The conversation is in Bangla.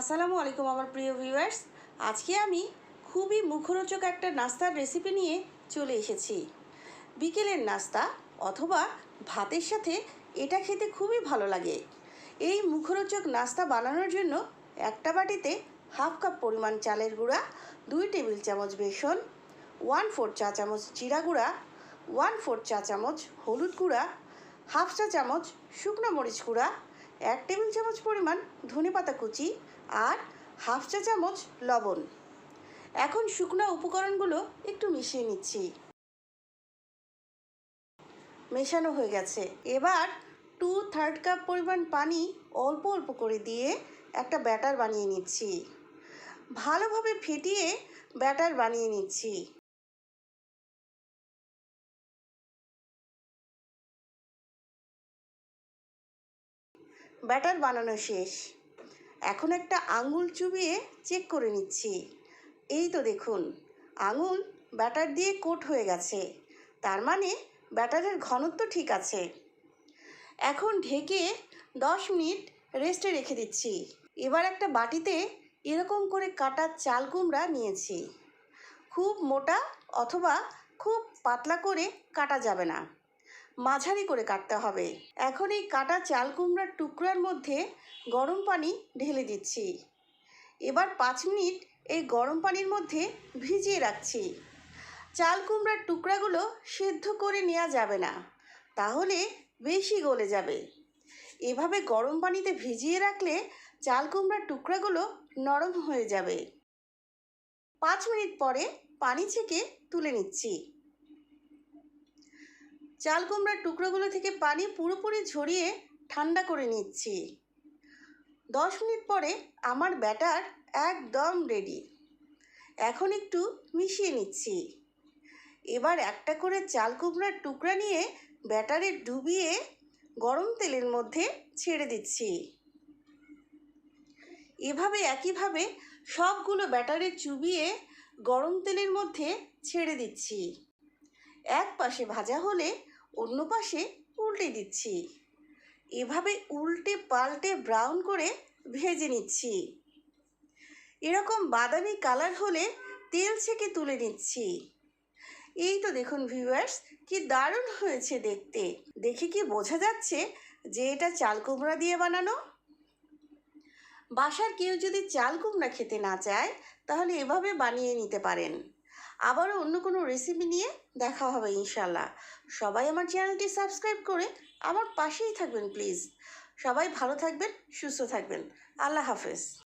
আসসালামু আলাইকুম আমার প্রিয় ভিউয়ার্স আজকে আমি খুবই মুখরোচক একটা নাস্তার রেসিপি নিয়ে চলে এসেছি। বিকেলের নাস্তা অথবা ভাতের সাথে এটা খেতে খুবই ভালো লাগে। এই মুখরোচক নাস্তা বানানোর জন্য একটা বাটিতে হাফ কাপ পরিমাণ চালের গুঁড়া, দুই টেবিল চামচ বেসন ওয়ান ফোর চা চামচ জিরা গুঁড়া ওয়ান ফোর চা চামচ হলুদ গুঁড়া হাফ চা চামচ শুকনো মরিচ গুঁড়া এক টেবিল চামচ পরিমাণ ধনেপাতা কুচি আর হাফ চা চামচ লবণ। এখন শুকনো উপকরণগুলো একটু মিশিয়ে নিচ্ছি। মেশানো হয়ে গেছে। এবার টু থার্ড কাপ পরিমাণ পানি অল্প অল্প করে দিয়ে একটা ব্যাটার বানিয়ে নিচ্ছি। ভালোভাবে ফেটিয়ে ব্যাটার বানিয়ে নিচ্ছি। ব্যাটার বানানো শেষ। এখন একটা আঙুল চুবিয়ে চেক করে নিচ্ছি। এই তো দেখুন, আঙুল ব্যাটার দিয়ে কোট হয়ে গেছে। তার মানে ব্যাটারের ঘনত্ব ঠিক আছে। এখন ঢেকে দশ মিনিট রেস্টে রেখে দিচ্ছি। এবার একটা বাটিতে এরকম করে কাটা চাল কুমড়া নিয়েছি। খুব মোটা অথবা খুব পাতলা করে কাটা যাবে না। মাঝারি করে কাটতে হবে। এখন এই কাটা চাল কুমড়ার টুকরার মধ্যে গরম পানি ঢেলে দিচ্ছি। এবার পাঁচ মিনিট এই গরম পানির মধ্যে ভিজিয়ে রাখছি। চাল কুমড়ার টুকরাগুলো সেদ্ধ করে নেওয়া যাবে না, তাহলে বেশি গলে যাবে। এভাবে গরম পানিতে ভিজিয়ে রাখলে চাল কুমড়ার টুকরাগুলো নরম হয়ে যাবে। পাঁচ মিনিট পরে পানি ছেঁকে তুলে নিচ্ছি। চাল কুমড়ার টুকরোগুলো থেকে পানি পুরোপুরি ঝরিয়ে ঠান্ডা করে নিচ্ছি। দশ মিনিট পরে আমার ব্যাটার একদম রেডি এখন একটু মিশিয়ে নিচ্ছি। এবার একটা করে চাল কুমড়ার টুকরা নিয়ে ব্যাটারে ডুবিয়ে গরম তেলের মধ্যে ছেড়ে দিচ্ছি। এভাবে একইভাবে সবগুলো ব্যাটারে চুবিয়ে গরম তেলের মধ্যে ছেড়ে দিচ্ছি। এক পাশে ভাজা হলে অন্য পাশে উল্টে দিচ্ছি। এভাবে উল্টে পাল্টে ব্রাউন করে ভেজে নিচ্ছি। এরকম বাদামি কালার হলে তেল ছেঁকে তুলে নিচ্ছি। এই তো দেখুন ভিউয়ার্স কি দারুণ হয়েছে দেখতে। দেখে কি বোঝা যাচ্ছে যে এটা চাল কুমড়া দিয়ে বানানো? বাসার কেউ যদি চাল কুমড়া খেতে না চায়, তাহলে এভাবে বানিয়ে নিতে পারেন। আবারও অন্য কোনো রেসিপি নিয়ে দেখা হবে ইনশাল্লাহ সবাই আমার চ্যানেলটি সাবস্ক্রাইব করে আমার পাশেই থাকবেন প্লিজ সবাই ভালো থাকবেন, সুস্থ থাকবেন। আল্লাহ হাফেজ।